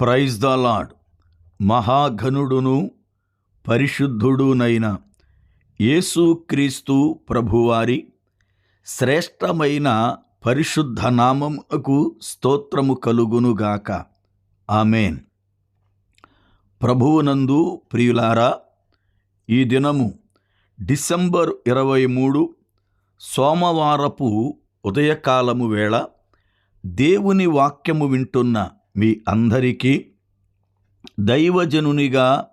Praise the lord మహాఘనుడును పరిశుద్ధుడునైన యేసుక్రీస్తు ప్రభువారి శ్రేష్టమైన పరిశుద్ధ నామముకు స్తోత్రము కలుగునుగాక ఆమెన్. ప్రభువునందు ప్రియులారా ఈ దినము డిసెంబర్ ఇరవై మూడు సోమవారపు ఉదయకాలము వేళ దేవుని వాక్యము వింటున్న మీ అందరికీ దైవజనునిగా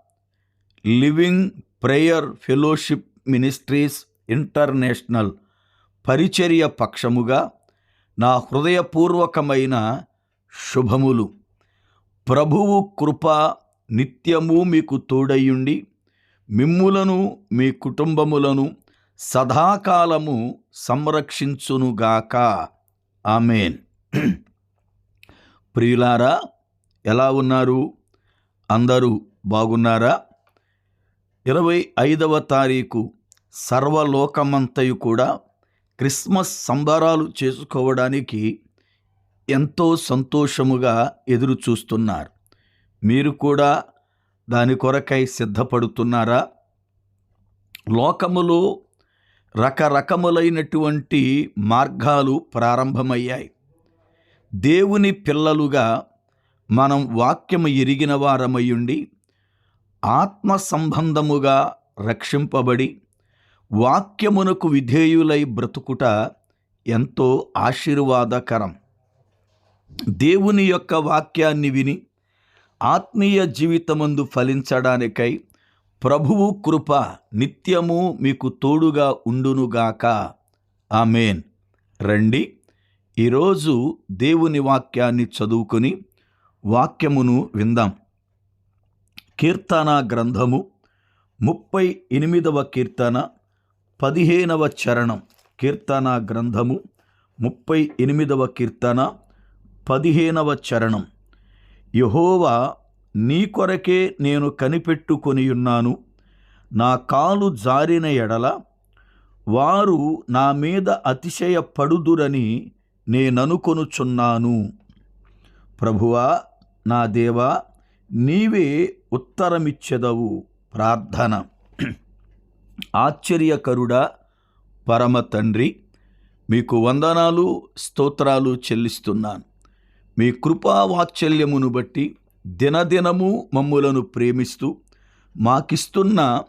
living prayer fellowship ministries international పరిచర్య పక్షముగా నా హృదయపూర్వకమైన శుభములు. ప్రభువు కృప నిత్యము మీకు తోడయ్యుండి మిమ్ములను మీ కుటుంబములను సదాకాలము సంరక్షించునుగాక. ఆమెన్. ప్రియులారా ఎలా ఉన్నారు? అందరూ బాగున్నారా? ఇరవై ఐదవ తారీఖు సర్వలోకమంతయు కూడా క్రిస్మస్ సంబరాలు చేసుకోవడానికి ఎంతో సంతోషముగా ఎదురు చూస్తున్నారు మీరు కూడా దాని కొరకై సిద్ధపడుతున్నారా? లోకములో రకరకములైనటువంటి మార్గాలు ప్రారంభమయ్యాయి. దేవుని పిల్లలుగా మనం వాక్యము ఎరిగిన వారమయ్యుండి ఆత్మ సంబంధముగా రక్షింపబడి వాక్యమునకు విధేయులై బ్రతుకుట ఎంతో ఆశీర్వాదకరం. దేవుని యొక్క వాక్యాన్ని విని ఆత్మీయ జీవితమందు ఫలించడానికై ప్రభువు కృప నిత్యము మీకు తోడుగా ఉండునుగాక. ఆమెన్. రండి. ఈరోజు దేవుని వాక్యాన్ని చదువుకొని వాక్యమును విందాం. కీర్తన గ్రంథము ముప్పై ఎనిమిదవ కీర్తన పదిహేనవ చరణం. కీర్తన గ్రంథము ముప్పై ఎనిమిదవ కీర్తన పదిహేనవ చరణం. యహోవా నీ కొరకే నేను కనిపెట్టుకొనియున్నాను నా కాలు జారిన ఎడల వారు నా మీద అతిశయపడుదురని నేననుకొనుచున్నాను. ప్రభువా నా దేవా నీవే ఉత్తరమిచ్చెదవు ప్రార్థన. ఆశ్చర్యకరుడా పరమ తండ్రి మీకు వందనాలు స్తోత్రాలు చెల్లిస్తున్నాను. మీ కృపావాత్సల్యమును బట్టి దినదినము మమ్ములను ప్రేమిస్తూ మాకిస్తున్న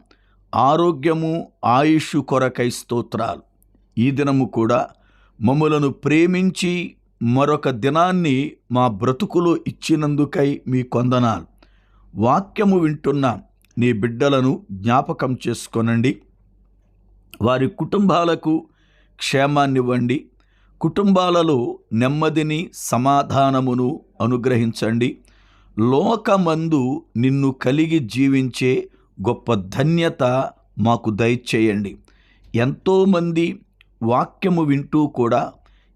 ఆరోగ్యము ఆయుష్ కొరకై స్తోత్రాలు. ఈ దినము కూడా మమ్ములను ప్రేమించి మరొక దినాన్ని మా బ్రతుకులో ఇచ్చినందుకై మీ కొందనాలు. వాక్యము వింటున్న నీ బిడ్డలను జ్ఞాపకం చేసుకొనండి. వారి కుటుంబాలకు క్షేమాన్నివ్వండి. కుటుంబాలలో నెమ్మదిని సమాధానమును అనుగ్రహించండి. లోకమందు నిన్ను కలిగి జీవించే గొప్ప ధన్యత మాకు దయచేయండి. ఎంతోమంది వాక్యము వింటూ కూడా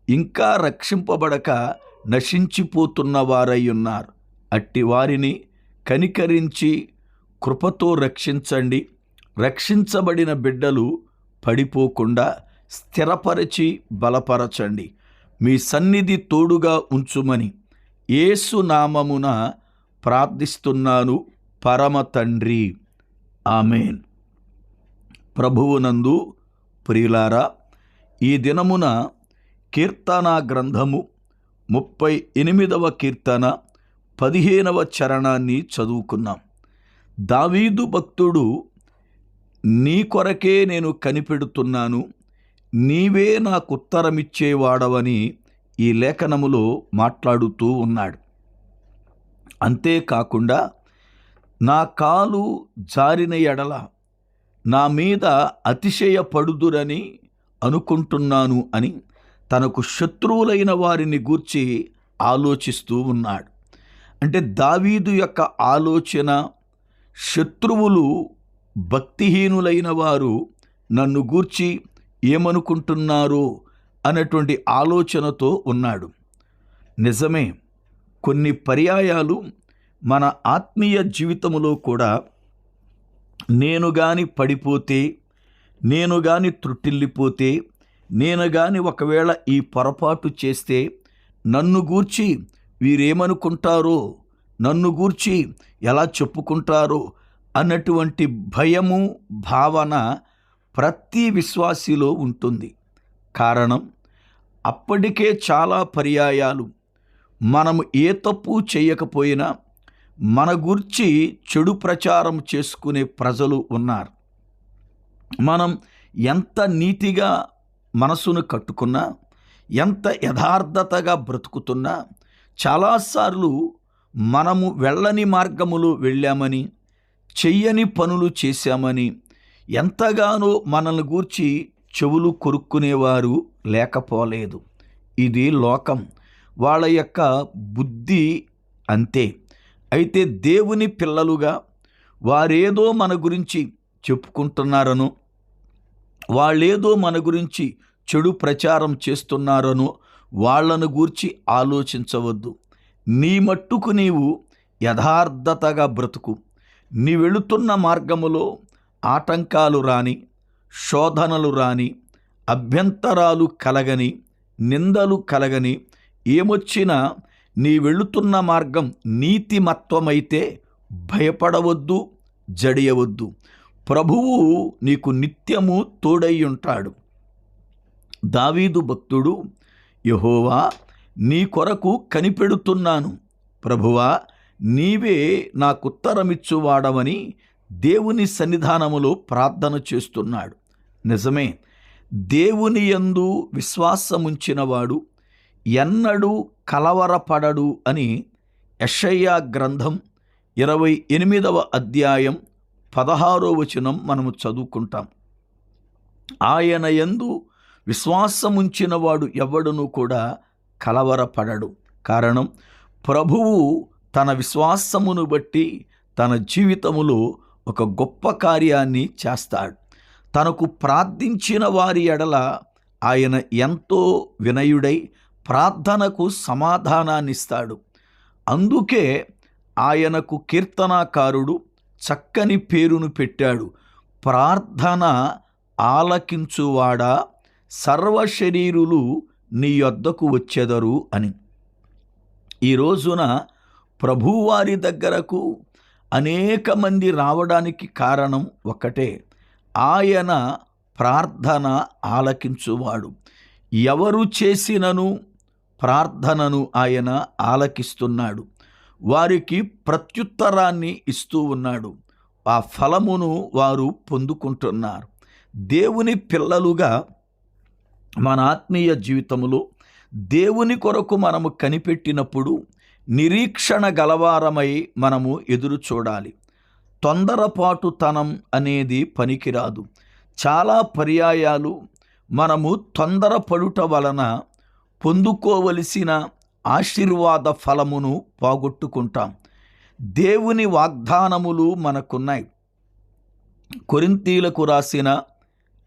ఇంకా రక్షింపబడక నశించిపోతున్న వారై ఉన్నారు. అట్టి వారిని కనికరించి కృపతో రక్షించండి. రక్షించబడిన బిడ్డలు పడిపోకుండా స్థిరపరచి బలపరచండి. మీ సన్నిధి తోడుగా ఉంచుమని ఏసు నామమున ప్రార్థిస్తున్నాను. పరమ తండ్రి. ఆమెన్. ప్రభువునందు ప్రియులారా ఈ దినమున కీర్తన గ్రంథము ముప్పై ఎనిమిదవ కీర్తన పదిహేనవ చరణాన్ని చదువుకున్నాం. దావీదు భక్తుడు నీ కొరకే నేను కనిపెడుతున్నాను నీవే నాకు ఉత్తరమిచ్చేవాడవని ఈ లేఖనములో మాట్లాడుతూ ఉన్నాడు. అంతేకాకుండా నా కాలు జారిన ఎడల నా మీద అతిశయపడుదురని అనుకుంటున్నాను అని తనకు శత్రువులైన వారిని గూర్చి ఆలోచిస్తూ ఉన్నాడు. అంటే దావీదు యొక్క ఆలోచన శత్రువులు భక్తిహీనులైన వారు నన్ను గూర్చి ఏమనుకుంటున్నారో అన్నటువంటి ఆలోచనతో ఉన్నాడు. నిజమే కొన్ని పర్యాయాలు మన ఆత్మీయ జీవితంలో కూడా నేను గాని పడిపోతే నేను గాని త్రుట్టిల్లిపోతే నేను గాని ఒకవేళ ఈ పొరపాటు చేస్తే నన్ను గూర్చి వీరేమనుకుంటారో నన్ను గూర్చి ఎలా చెప్పుకుంటారో అన్నటువంటి భయము భావన ప్రతి విశ్వాసిలో ఉంటుంది. కారణం అప్పటికే చాలా పర్యాయాలు. మనము ఏ తప్పు చేయకపోయినా మన గురించి చెడు ప్రచారం చేసుకునే ప్రజలు ఉన్నారు. మనం ఎంత నీతిగా మనసును కట్టుకున్నా ఎంత యథార్థతగా బ్రతుకుతున్నా చాలాసార్లు మనము వెళ్ళని మార్గములో వెళ్ళామని చెయ్యని పనులు చేశామని ఎంతగానో మనల్ని గూర్చి చెవులు కొరుక్కునేవారు లేకపోలేదు. ఇది లోకం. వాళ్ళ యొక్క బుద్ధి అంతే. అయితే దేవుని పిల్లలుగా వారేదో మన గురించి చెప్పుకుంటున్నారనో వాళ్ళేదో మన గురించి చెడు ప్రచారం చేస్తున్నారనో వాళ్ళను గూర్చి ఆలోచించవద్దు. నీ మట్టుకు నీవు యథార్థతగా బ్రతుకు. నీ వెళుతున్న మార్గములో ఆటంకాలు రాని శోధనలు రాని అభ్యంతరాలు కలగని నిందలు కలగని ఏమొచ్చినా నీ వెళుతున్న మార్గం నీతిమత్వమైతే భయపడవద్దు జడియవద్దు. ప్రభువు నీకు నిత్యము తోడయ్యుంటాడు. దావీదు భక్తుడు యహోవా నీ కొరకు కనిపెడుతున్నాను. ప్రభువా నీవే నాకుత్తరమిచ్చువాడవని దేవుని సన్నిధానములో ప్రార్థన చేస్తున్నాడు. నిజమే దేవుని యందు విశ్వాసముంచినవాడు ఎన్నడూ కలవరపడడు అని యషయ్యా గ్రంథం ఇరవై ఎనిమిదవ అధ్యాయం పదహారో వచనం మనము చదువుకుంటాం. ఆయన యందు విశ్వాసముంచినవాడు ఎవడును కూడా కలవరపడడు. కారణం ప్రభువు తన విశ్వాసమును బట్టి తన జీవితములో ఒక గొప్ప కార్యాన్ని చేస్తాడు. తనకు ప్రార్థించిన వారి ఎడల ఆయన ఎంతో వినయుడై ప్రార్థనకు సమాధానాన్నిస్తాడు. అందుకే ఆయనకు కీర్తనాకారుడు చక్కని పేరును పెట్టాడు. ప్రార్థన ఆలకించువాడా? సర్వశరీరులు నీ యొద్దకు వచ్చెదరు అని. ఈ రోజున ప్రభువారి దగ్గరకు అనేక మంది రావడానికి కారణం ఒకటే. ఆయన ప్రార్థన ఆలకించువాడు. ఎవరు చేసినను ప్రార్థనను ఆయన ఆలకిస్తున్నాడు. వారికి ప్రత్యుత్తరాన్ని ఇస్తూ ఉన్నాడు. ఆ ఫలమును వారు పొందుకుంటున్నారు. దేవుని పిల్లలుగా మన ఆత్మీయ జీవితంలో దేవుని కొరకు మనము కనిపెట్టినప్పుడు నిరీక్షణ గలవారమై మనము ఎదురు చూడాలి. తొందరపాటుతనం అనేది పనికిరాదు. చాలా పర్యాయాలు మనము తొందరపడుట వలన పొందుకోవలసిన ఆశీర్వాద ఫలమును పోగొట్టుకుంటాం. దేవుని వాగ్దానములు మనకున్నాయి. కొరింతీలకు రాసిన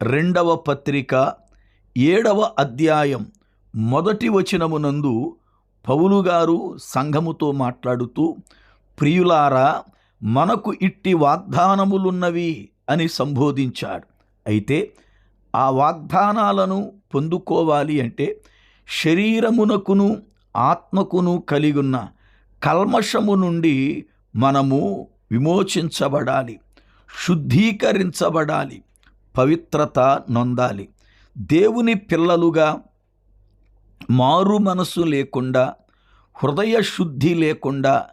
రెండవ పత్రిక ఏడవ అధ్యాయం మొదటి వచనమునందు పౌలు గారు సంఘముతో మాట్లాడుతూ ప్రియులారా మనకు ఇట్టి వాగ్దానములున్నవి అని సంబోధించాడు. అయితే ఆ వాగ్దానాలను పొందుకోవాలి అంటే శరీరమునకును ఆత్మకును కలిగున్న కల్మషము నుండి మనము విమోచించబడాలి శుద్ధీకరించబడాలి పవిత్రత నొందాలి. దేవుని పిల్లలుగా మారు మనసు లేకుండా హృదయ శుద్ధి లేకుండా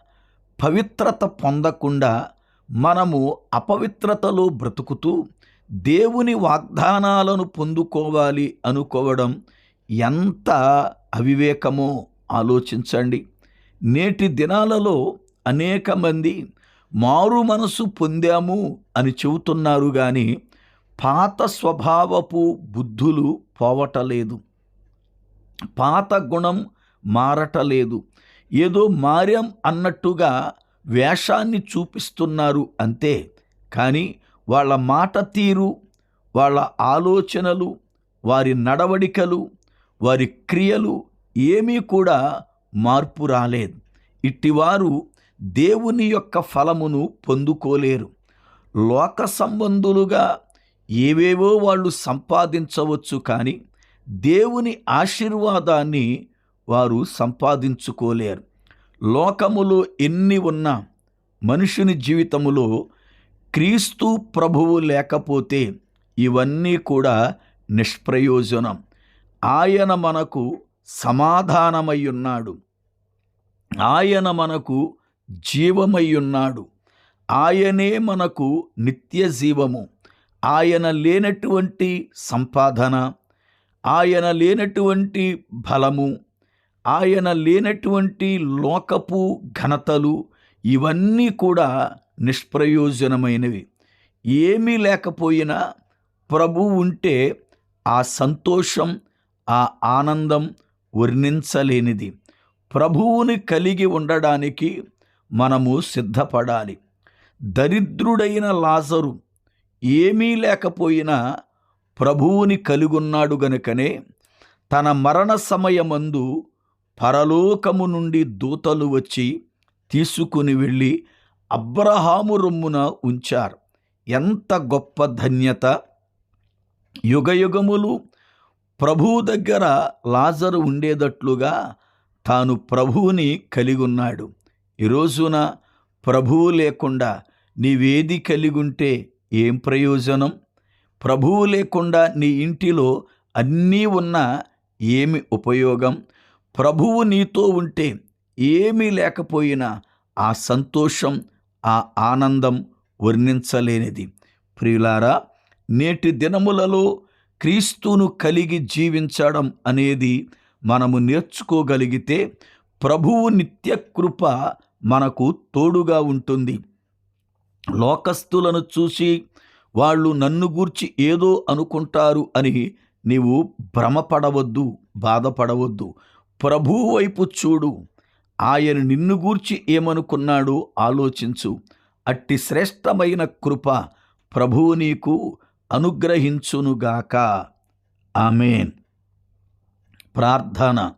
పవిత్రత పొందకుండా మనము అపవిత్రతలో బ్రతుకుతూ దేవుని వాగ్దానాలను పొందుకోవాలి అనుకోవడం ఎంత అవివేకమో. ఆలోచించండి. నేటి దినాలలో అనేక మంది మారు మనసు పొందాము అని చెబుతున్నారు కానీ పాత స్వభావపు బుద్ధులు పోవటలేదు. పాత గుణం మారటలేదు. ఏదో మారాం అన్నట్టుగా వేషాన్ని చూపిస్తున్నారు అంతే. కానీ వాళ్ళ మాట తీరు వాళ్ళ ఆలోచనలు వారి నడవడికలు వారి క్రియలు ఏమీ కూడా మార్పు రాలేదు. ఇట్టివారు దేవుని యొక్క ఫలమును పొందుకోలేరు. లోక సంబంధులుగా ఏవేవో వాళ్ళు సంపాదించవచ్చు కానీ దేవుని ఆశీర్వాదాన్ని వారు సంపాదించుకోలేరు. లోకములో ఎన్ని ఉన్నా మనుషుని జీవితములో క్రీస్తు ప్రభువు లేకపోతే ఇవన్నీ కూడా నిష్ప్రయోజనం. ఆయన మనకు సమాధానమయ్యున్నాడు. ఆయన మనకు జీవమయ్యున్నాడు. ఆయనే మనకు నిత్య జీవము. ఆయన లేనటువంటి సంపాదన ఆయన లేనటువంటి బలము ఆయన లేనటువంటి లోకపు ఘనతలు ఇవన్నీ కూడా నిష్ప్రయోజనమైనవి. ఏమీ లేకపోయినా ప్రభు ఉంటే ఆ సంతోషం ఆ ఆనందం వర్ణించలేనిది. ప్రభువుని కలిగి ఉండడానికి మనము సిద్ధపడాలి. దరిద్రుడైన లాజరు ఏమీ లేకపోయినా ప్రభువుని కలిగున్నాడు గనుకనే తన మరణ సమయమందు పరలోకము నుండి దూతలు వచ్చి తీసుకుని వెళ్ళి అబ్రహాము రొమ్మున ఉంచారు. ఎంత గొప్ప ధన్యత! యుగయుగములు ప్రభువు దగ్గర లాజరు ఉండేటట్లుగా తాను ప్రభువుని కలిగి ఉన్నాడు ఈరోజున ప్రభువు లేకుండా నీవేది కలిగి ఉంటే ఏం ప్రయోజనం? ప్రభువు లేకుండా నీ ఇంటిలో అన్నీ ఉన్నా ఏమి ఉపయోగం? ప్రభువు నీతో ఉంటే ఏమీ లేకపోయినా ఆ సంతోషం ఆ ఆనందం వర్ణించలేనిది. ప్రియులారా నేటి దినములలో క్రీస్తును కలిగి జీవించడం అనేది మనము నేర్చుకోగలిగితే ప్రభువు నిత్య కృప మనకు తోడుగా ఉంటుంది. లోకస్తులను చూసి వాళ్ళు నన్ను గూర్చి ఏదో అనుకుంటారు అని నీవు భ్రమపడవద్దు బాధపడవద్దు. ప్రభువు వైపు చూడు. ఆయన నిన్ను గూర్చి ఏమనుకున్నాడో ఆలోచించు. అట్టి శ్రేష్టమైన కృప ప్రభువు నీకు అనుగ్రహించునుగాక. ఆమెన్. ప్రార్థన.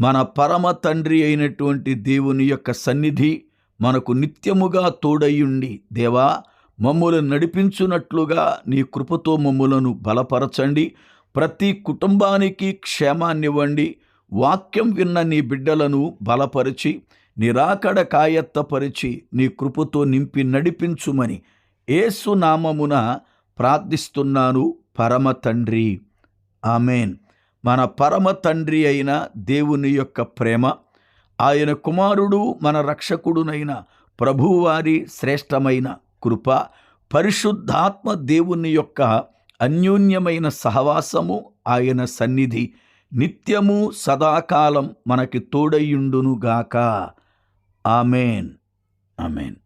మన పరమ తండ్రి అయినటువంటి దేవుని యొక్క సన్నిధి మనకు నిత్యముగా తోడయ్యుండి దేవా మమ్ములు నడిపించున్నట్లుగా నీ కృపతో మమ్ములను బలపరచండి. ప్రతి కుటుంబానికి క్షేమాన్నివ్వండి. వాక్యం విన్న నీ బిడ్డలను బలపరిచి నిరాకడ కాయత్తపరిచి నీ కృపతో నింపి నడిపించుమని ఏసునామమున ప్రార్థిస్తున్నాను పరమ తండ్రి. ఆమెన్. మన పరమ తండ్రి అయిన దేవుని యొక్క ప్రేమ ఆయన కుమారుడు మన రక్షకుడునైన ప్రభువారి శ్రేష్టమైన కృప పరిశుద్ధాత్మ దేవుని యొక్క అన్యోన్యమైన సహవాసము ఆయన సన్నిధి నిత్యము సదాకాలం మనకి తోడయ్యుండునుగాక. ఆమెన్. ఆమెన్.